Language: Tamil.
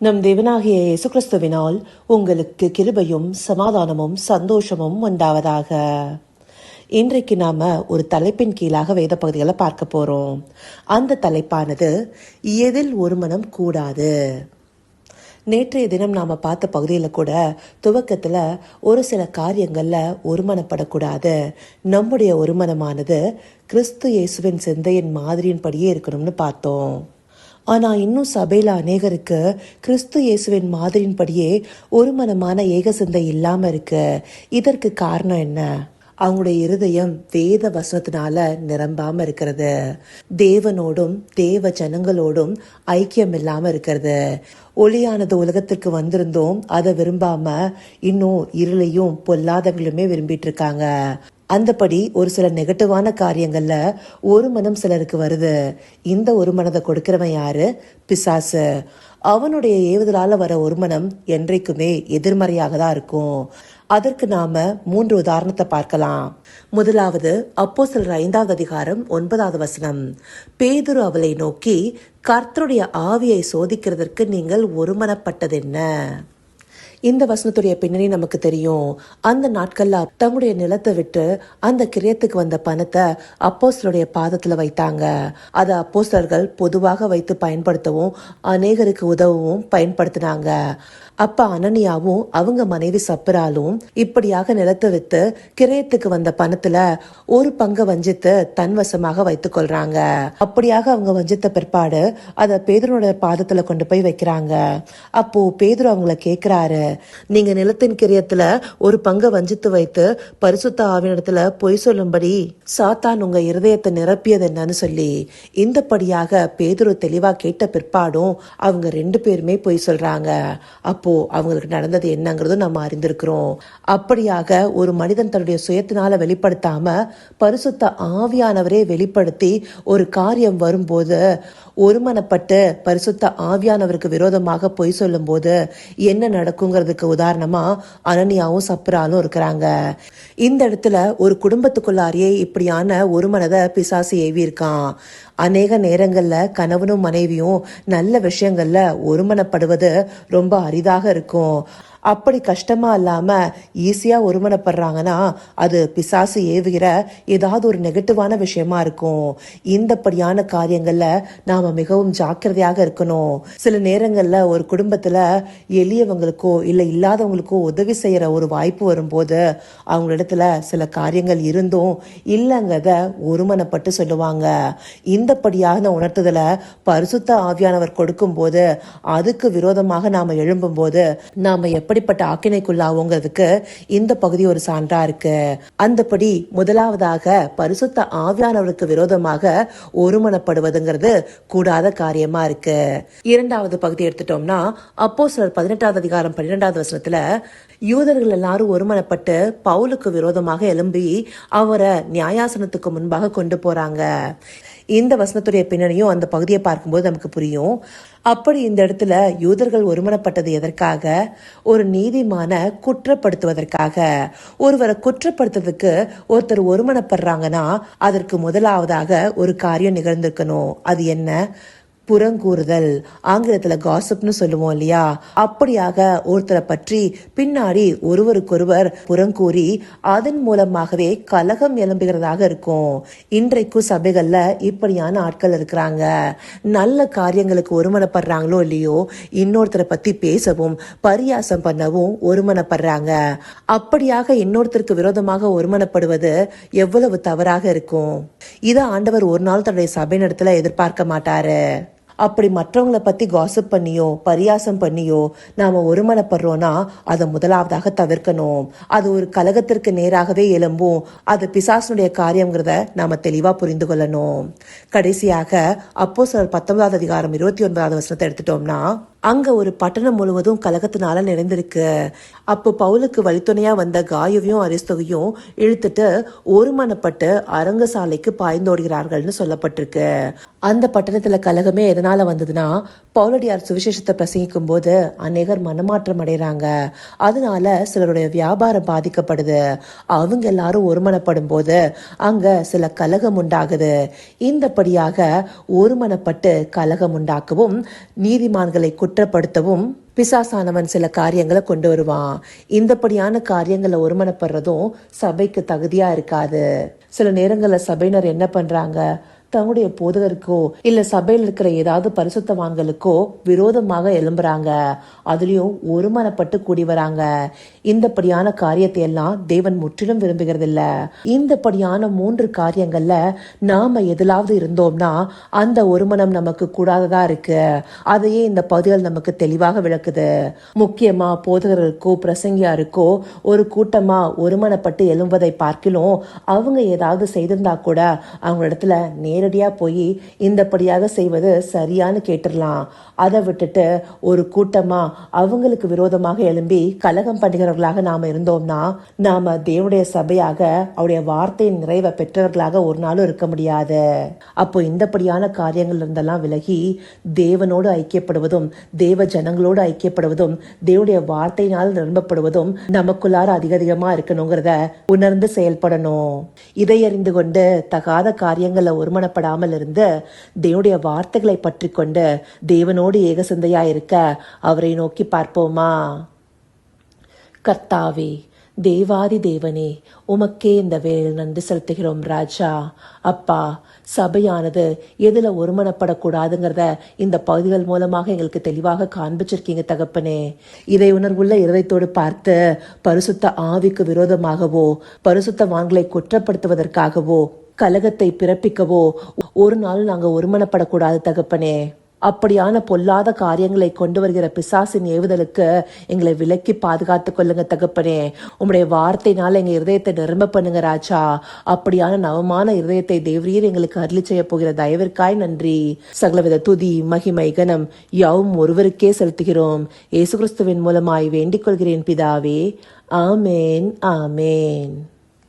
நம் தேவனாகிய இயேசு கிறிஸ்துவினால் உங்களுக்கு கிருபையும் சமாதானமும் சந்தோஷமும் உண்டாவதாக. இன்றைக்கு நாம ஒரு தலைப்பின் கீழாக வேத பகுதிகளை பார்க்க போறோம். அந்த தலைப்பானது எதில் ஒரு மனம் கூடாது. நேற்றைய தினம் நாம் பார்த்த பகுதியில் கூட துவக்கத்தில் ஒரு சில காரியங்களில் ஒருமனப்படக்கூடாது. நம்முடைய ஒருமனமானது கிறிஸ்து இயேசுவின் சிந்தையின் மாதிரியின்படியே இருக்கணும்னு பார்த்தோம். ஆனால் இன்னும் சபையில் அநேகருக்கு கிறிஸ்து இயேசுவின் மாதிரியின்படியே ஒரு மனமான ஏக சிந்தை இருக்கு. இதற்கு காரணம் என்ன? அவங்களுடைய இருதயம் வேத வசனத்தினால நிரம்பாம இருக்கிறது. தேவனோடும் தேவ ஜனங்களோடும் ஐக்கியம் இல்லாம இருக்கிறது. ஒளியானது உலகத்திற்கு வந்திருந்தோம் அதை விரும்பாம இன்னும் இருளையும் பொல்லாதவங்களுமே விரும்பிட்டு இருக்காங்க. அந்தபடி ஒரு சில நெகட்டிவான காரியங்கள்ல ஒரு மனம் சிலருக்கு வருது. இந்த ஒரு மனதை கொடுக்கிறவன் யாரு? பிசாசு. அவனுடைய ஏவுதலால வர ஒரு மனம் என்றைக்குமே எதிர்மறையாக தான் இருக்கும். அதற்கு நாம மூன்று உதாரணத்தை பார்க்கலாம். முதலாவது அப்போ சிலர் ஐந்தாவது அதிகாரம் ஒன்பதாவது வசனம். பேதுரு அவளை நோக்கி கர்த்தருடைய ஆவியை சோதிக்கிறதற்கு நீங்கள் ஒருமனப்பட்டதென்ன? இந்த வசனத்துடைய பின்னணி நமக்கு தெரியும். அந்த நாட்கள்ல தம்முடைய நிலத்தை விட்டு அந்த கிரியத்துக்கு வந்த பணத்தை அப்போஸ்டருடைய பாதத்துல வைத்தாங்க. அதை அப்போஸ்டர்கள் பொதுவாக வைத்து பயன்படுத்தவும் அநேகருக்கு உதவவும் பயன்படுத்தினாங்க. அப்ப அனனியாவும் அவங்க மனைவி சப்பராலும் இப்படியாக நிலத்தை வித்து கிரயத்துக்கு வந்த பணத்துல ஒரு பங்கை வஞ்சித்து தன்வசமாக வைத்துக் கொள்றாங்க. அப்படியாக அவங்க வஞ்சித்த பிற்பாடு அதை பேதரோட பாதத்துல கொண்டு போய் வைக்கிறாங்க. அப்போ பேதர் அவங்கள கேக்குறாரு நீங்க நிலத்தின் கிரியத்துல ஒரு பங்கை வஞ்சித்து வைத்து பரிசுத்த ஆவினிடத்துல பொய் சொல்லும்படி சாத்தான் உங்க இருதயத்தை நிரப்பியது என்னன்னு சொல்லி இந்தபடியாக பேதுரு தெளிவா கேட்ட பிற்பாடும் அவங்க ரெண்டு பேருமே பொய் சொல்றாங்க. அப்போ அவங்களுக்கு நடந்தது என்னங்கிறதும் நம்ம அறிந்திருக்கிறோம். அப்படியாக ஒரு மனிதன் தன்னுடைய சுயத்தினால வெளிப்படுத்தாம பரிசுத்த ஆவியானவரே வெளிப்படுத்தி ஒரு காரியம் வரும்போது ஒருமனப்பட்டு பரிசுத்த ஆவியானவருக்கு விரோதமாக பொய் சொல்லும்போது என்ன நடக்குங்கிறதுக்கு உதாரணமா அனனியாவும் சப்ராலும் இருக்கிறாங்க. இந்த இடத்துல ஒரு குடும்பத்துக்குள்ளாரியே இப்படியான ஒரு மனதை பிசாசு ஏவி இருக்கான் அநேக நேரங்களில் கணவனும் மனைவியும் நல்ல விஷயங்கள்ல ஒருமனப்படுவது ரொம்ப அரிதாக இருக்கும். அப்படி கஷ்டமா இல்லாம ஈஸியா ஒருமனப்படுறாங்கன்னா அது பிசாசு ஏவுகிற ஏதாவது ஒரு நெகட்டிவான விஷயமா இருக்கும். இந்தப்படியான காரியங்கள்ல நாம மிகவும் ஜாக்கிரதையாக இருக்கணும். சில நேரங்கள்ல ஒரு குடும்பத்துல எளியவங்களுக்கோ இல்ல இல்லாதவங்களுக்கோ உதவி செய்யற ஒரு வாய்ப்பு வரும்போது அவங்களிடத்துல சில காரியங்கள் இருந்தும் இல்லைங்கிறத ஒருமனப்பட்டு சொல்லுவாங்க. இந்தப்படியான உணர்த்துதலை பரிசுத்த ஆவியானவர் கொடுக்கும் போது அதுக்கு விரோதமாக நாம எழும்பும் போது நாம எப்படிப்பட்ட ஆக்கினைக்குள்ளாவோங்கிறதுக்கு இந்த பகுதி ஒரு சான்றா இருக்கு. அந்தபடி முதலாவதாக பரிசுத்த ஆவியானவருக்கு விரோதமாக ஒருமனப்படுவதுங்கிறது கூடாத காரியமா இருக்கு. இரண்டாவது பகுதி எடுத்துட்டோம்னா அப்போ சிலர் பதினெட்டாவது அதிகாரம் பன்னிரெண்டாவது வசனத்துல யூதர்கள் எல்லாரும் ஒருமனப்பட்டு பவுலுக்கு விரோதமாக எழும்பி அவரை நியாயாசனத்துக்கு முன்பாக கொண்டு போறாங்க. இந்த வசனத்துடைய பின்னணியும் அந்த பகுதியை பார்க்கும்போது நமக்கு புரியும். அப்படி இந்த இடத்துல யூதர்கள் ஒருமனப்பட்டது எதற்காக? ஒரு நீதிமான குற்றப்படுத்துவதற்காக. ஒருவரை குற்றப்படுத்துறதுக்கு ஒருத்தர் ஒருமனப்படுறாங்கன்னா அதற்கு முதலாவதாக ஒரு காரியம் நிகழ்ந்திருக்கணும். அது என்ன? புறங்கூறுதல். ஆங்கிலத்துல காசப்னு சொல்லுவோம் இல்லையா? அப்படியாக ஒருத்தரை பற்றி பின்னாடி ஒருவருக்கொருவர் புறங்கூறி அதன் மூலமாகவே கலகம் எழும்புகிறதாக இருக்கும். இன்றைக்கும் சபைகள்ல இப்படியான ஆட்கள் இருக்கிறாங்க. நல்ல காரியங்களுக்கு ஒருமனப்படுறாங்களோ இல்லையோ இன்னொருத்தரை பத்தி பேசவும் பரியாசம் பண்ணவும் ஒருமனப்படுறாங்க. அப்படியாக இன்னொருத்தருக்கு விரோதமாக ஒருமனப்படுவது எவ்வளவு தவறாக இருக்கும்? இதை ஆண்டவர் ஒரு நாள் தன்னுடைய சபை நடத்துல எதிர்பார்க்க மாட்டாரு. அப்படி மற்றவங்கள பத்தி காசிப் பண்ணியோ பரியாசம் பண்ணியோ நாம ஒருமனப்படுறோம்னா அதை முதலாவதாக தவிர்க்கணும். அது ஒரு கலகத்திற்கு நேராகவே எழும்பும். அது பிசாசனுடைய காரியங்கிறத நாம தெளிவா புரிந்து கொள்ளணும். கடைசியாக அப்போ சிலர் பத்தொன்பதாவது அதிகாரம் இருபத்தி ஒன்பதாவது வசனத்தை எடுத்துட்டோம்னா அங்க ஒரு பட்டணம் முழுவதும் கலகத்தினால நிறைந்திருக்கு. அப்போ பவுலுக்கு வழித்துணையா வந்த காயுவையும் அரிஸ்தகையும் இழுத்துட்டு ஒருமனப்பட்டு அரங்கசாலைக்கு பாய்ந்தோடுகிறார்கள்னு சொல்லப்பட்டிருக்கு. அந்த பட்டணத்துல கலகமே எதனால வந்ததுன்னா பவுலடியார் சுவிசேஷத்தை பிரசங்கிக்கும் போது அநேகர் மனமாற்றம் அடைறாங்க. அதனால சிலருடைய வியாபாரம் பாதிக்கப்படுது. அவங்க எல்லாரும் ஒருமனப்படும் போது அங்க சில கலகம் உண்டாகுது. இந்தபடியாக ஒருமனப்பட்டு கலகம் உண்டாக்கவும் நீதிமான்களை குற்ற குற்றப்படுத்தவும் பிசாசானவன் சில காரியங்களை கொண்டு வருவான். இந்தப்படியான காரியங்களை ஒருமனப்படுறதும் சபைக்கு தகுதியா இருக்காது. சில நேரங்களில் சபையினர் என்ன பண்றாங்க? தங்களுடைய போதகருக்கோ இல்ல சபையில் இருக்கிற ஏதாவது பரிசுத்தவான்களுக்கோ விரோதமாக எழும்புறாங்க. அதுலயும் ஒருமனப்பட்டு கூடி வராங்க. இந்தப்படியான காரியத்தை எல்லாம் தேவன் முற்றிலும் விரும்புகிறதில்ல. இந்தப்படியான மூன்று காரியங்கள்ல நாம எதிலாவது இருந்தோம்னா அந்த ஒருமனம் நமக்கு கூடாததா இருக்கு. அதையே இந்த பகுதிகள் நமக்கு தெளிவாக விளக்குது. முக்கியமா போதகர்களுக்கோ பிரசங்கியாருக்கோ ஒரு கூட்டமா ஒருமனப்பட்டு எழும்பதை பார்க்கிலும் அவங்க ஏதாவது செய்திருந்தா கூட அவங்க இடத்துல நேரடியாக போய் இந்தப்படியாக செய்வது சரியான்னு கேட்டுடலாம். அதை விட்டுட்டு ஒரு கூட்டமா அவங்களுக்கு விரோதமாக எழும்பி கலகம் பண்ணுகிறவர்களாக நாம் இருந்தோம்னா நாம தேவனுடைய சபையாக அவருடைய வார்த்தையின் நிறைவை பெற்றவர்களாக ஒரு நாளும் இருக்க முடியாது. அப்போ இந்தப்படியான காரியங்கள் இருந்தெல்லாம் விலகி தேவனோடு ஐக்கியப்படுவதும் தேவ ஜனங்களோடு ஐக்கியப்படுவதும் தேவனுடைய வார்த்தையினால் நிரம்பப்படுவதும் நமக்குள்ளார அதிக அதிகமா இருக்கணுங்கிறத உணர்ந்து செயல்படணும். இதை அறிந்து கொண்டு தகாத காரியங்களை ஒருமனப்படாமல் இருந்து தேவனுடைய வார்த்தைகளை பற்றி கொண்டு தேவனோடு ஏகசிந்தையா இருக்க அவரை நோக்கி பார்ப்போமா? கர்த்தாவே தேவாதி தேவனே உமக்கே இந்த வேலையில் நன்றி செலுத்துகிறோம் ராஜா. அப்பா சபையானது எதுல ஒருமனப்படக்கூடாதுங்கிறத இந்த பகுதிகள் மூலமாக எங்களுக்கு தெளிவாக காண்பிச்சிருக்கீங்க தகப்பனே. இதை உணர்வுள்ள இருதயத்தோடு பார்த்து பரிசுத்த ஆவிக்கு விரோதமாகவோ பரிசுத்த வான்களை குற்றப்படுத்துவதற்காகவோ கலகத்தை பிறப்பிக்கவோ? ஒரு நாள் நாங்க ஒருமனப்படக்கூடாது தகப்பனே. அப்படியான பொல்லாத காரியங்களை கொண்டு வருகிற பிசாசின் ஏவுதலுக்கு எங்களை விலக்கி பாதுகாத்துக் கொள்ளுங்க தகப்பனே. உம்முடைய வார்த்தையினால எங்க இருதயத்தை நிரம்ப பண்ணுங்க ராஜா. அப்படியான நவமான இருதயத்தை தேவரீர் எங்களுக்கு அருளி செய்ய போகிற தயவிற்காய் நன்றி. சகலவித துதி மகிமை கனம் யாவும் ஒருவருக்கே செலுத்துகிறோம். இயேசு கிறிஸ்துவின் மூலமாய் வேண்டிக் கொள்கிறேன் பிதாவே. ஆமேன் ஆமேன்.